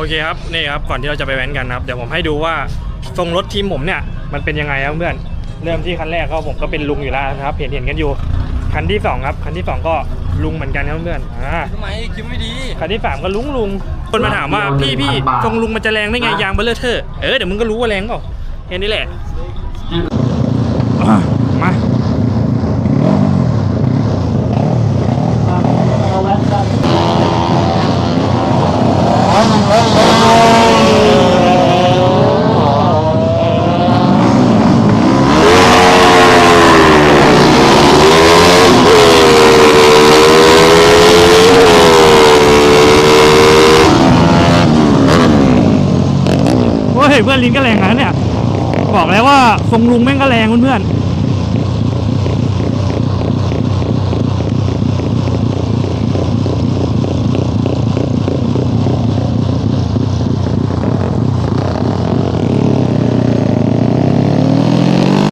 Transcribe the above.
โอเคครับนี่ครับก่อนที่เราจะไปแว้นกันนะครับเดี๋ยวผมให้ดูว่าทรงรถทีมผมเนี่ยมันเป็นยังไงครับเพื่อนเริ่มที่คันแรกก็ผมก็เป็นลุงอยู่แล้วนะครับเห็นเห็นกันอยู่คันที่สองครับคันที่สองก็ลุงเหมือนกันครับเพื่อนอ่าทำไมคิดไม่ดีคันที่สามก็ลุงลุงคนมาถามว่าพี่พี่ทรงลุงมันจะแรงได้ไงยางเบลเลอร์เทอร์เออเดี๋ยวมึงก็รู้ว่าแรงเปล่าแค่นี้แหละอะมาโอ้ย เพื่อนลินก็แรงนะเนี่ย บอกแล้วว่าทรงลุงแม่งก็แรงเพื่อนๆ